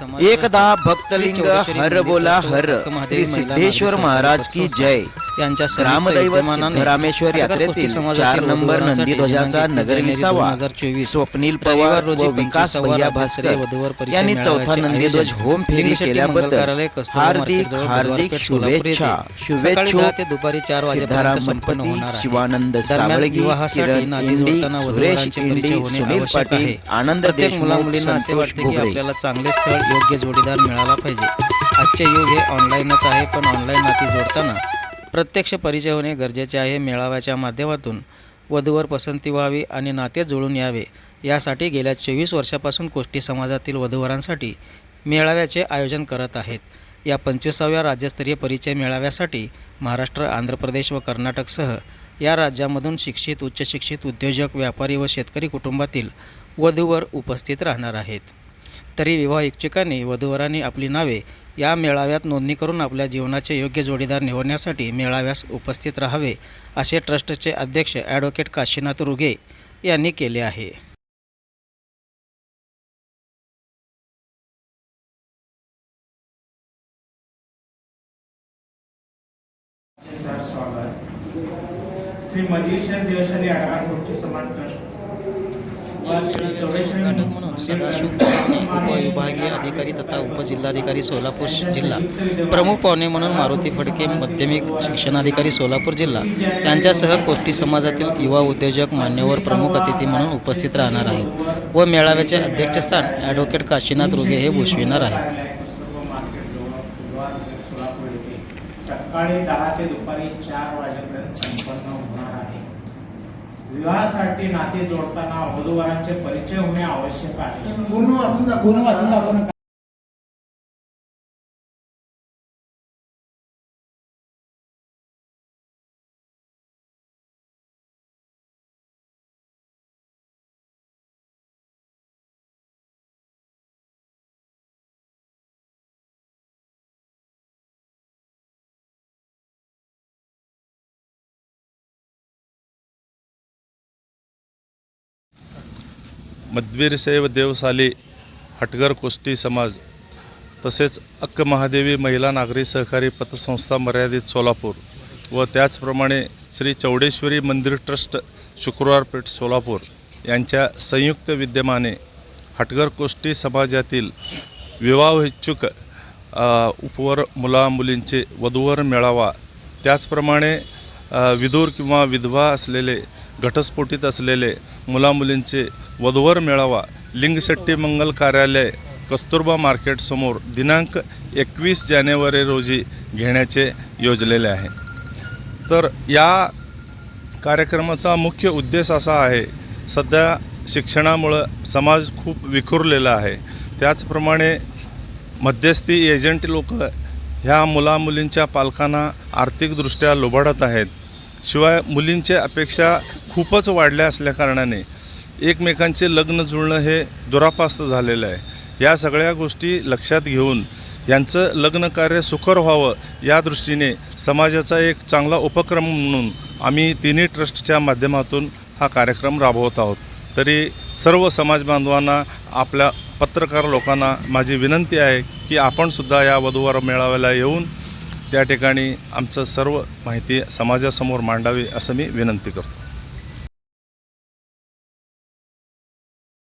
एकदा भक्तलिंग हर बोला हर. श्री सिद्धेश्वर महाराज की जय. यांच्या सिद्धरामेश्वर खडगार यात्रेतील चार नंबर नंदीध्वजाचा नगर 21 विसावा जानेवारी 2024 स्वप्नील पवार व विकास 25 भैया भास्कर यांनी चौथा नंदीध्वज होम फेरी केल्याबद्दल हार्दिक हार्दिक शुभेच्छा. शुभेच्छुक दुपारी चार सिद्धाराम आहे. शिवानंद सावळगी किरण इंडी सुरेश इंडी सुनील पाटील. आनंद की घोगरे आपल्याला चांगले स्थळ योग्य जोडीदार मिळाला पाहिजे. आजचे युग हे ऑनलाईनच आहे पण ऑनलाईन नाती जोडताना प्रत्यक्ष परिचय होणे गरजेचे आहे. मेळाव्याच्या माध्यमातून वधूवर पसंती व्हावी आणि नाते जुळून यावे यासाठी गेल्या चोवीस वर्षापासून कोष्टी समाजातील वधूवरांसाठी मेळाव्याचे आयोजन करत आहेत. या पंचवीसाव्या राज्यस्तरीय परिचय मेळाव्यासाठी महाराष्ट्र आंध्र प्रदेश व कर्नाटकसह या राज्यामधून शिक्षित उच्च शिक्षित उद्योजक व्यापारी व शेतकरी कुटुंबातील वधूवर उपस्थित राहणार आहेत. तरी विवाह इच्छुकांनी वधूवरांनी आपली नावे या मेळाव्यात नोंदणी करून आपल्या जीवनाचे योग्य जोडीदार निवडण्यासाठी मेळाव्यास उपस्थित राहावे असे ट्रस्टचे अध्यक्ष ॲडव्होकेट काशीनाथ रुगे यांनी केले आहे. श्री मधीश्वर देवशाली आडवार गोष्टी ट्रस्ट व म्हणून सदाशिव उपविभागीय अधिकारी तथा उपजिल्हाधिकारी सोलापूर जिल्हा. प्रमुख पाहुणे म्हणून मारुती फडके माध्यमिक शिक्षणाधिकारी सोलापूर जिल्हा. यांच्यासह कोष्टी समाजातील युवा उद्योजक मान्यवर प्रमुख अतिथी म्हणून उपस्थित राहणार आहेत व मेळाव्याचे अध्यक्षस्थान ॲडव्होकेट काशीनाथ रुगे हे भूषविणार आहेत. सकाळी दहा ते दुपारी चार वाजेपर्यंत संपन्न होणार आहे. विवाहासाठी नाते जोडताना वधूवरांचे परिचय होणे आवश्यक आहे. पूर्ण वाचून पूर्ण वाचून दाखव ना देवसाली हटगर कोष्टी समाज तसेच अक्क महादेवी महिला नागरी सहकारी पतसंस्था मर्यादित सोलापूर व त्याचप्रमाणे श्री चौडेश्वरी मंदिर ट्रस्ट शुक्रवारपेठ सोलापूर यांच्या संयुक्त विद्यमाने हटगर कोष्टी समाजातील विवाह इच्छुक उपवर मुला मुलींचे वधूवर मेळावा त्याचप्रमाणे विधूर किंवा विधवा असलेले घटस्फोटित असलेले मुलामुलींचे वधूवर मेळावा लिंगशेट्टी मंगल कार्यालय कस्तुरबा मार्केटसमोर दिनांक एकवीस जानेवारी रोजी घेण्याचे योजलेले आहे. तर या कार्यक्रमाचा मुख्य उद्देश असा आहे सध्या शिक्षणामुळं समाज खूप विखुरलेला आहे. त्याचप्रमाणे मध्यस्थी एजंट लोक ह्या मुलामुलींच्या पालकांना आर्थिकदृष्ट्या लुबाडत आहेत. शिवाय मुलींच्या अपेक्षा खूपच वाढल्या असल्याकारणाने एकमेकांचे लग्न जुळणं हे दुरापास्त झालेलं आहे. या सगळ्या गोष्टी लक्षात घेऊन यांचं लग्न कार्य सुकर व्हावं या दृष्टीने समाजाचा एक चांगला उपक्रम म्हणून आम्ही तिन्ही ट्रस्टच्या माध्यमातून हा कार्यक्रम राबवत आहोत. तरी सर्व समाज बांधवांना आपल्या पत्रकार लोकांना माझी विनंती आहे की आपणसुद्धा या वधूवर मेळाव्याला येऊन त्या ठिकाणी आमचं सर्व माहिती समाजासमोर मांडावी असं मी विनंती करतो.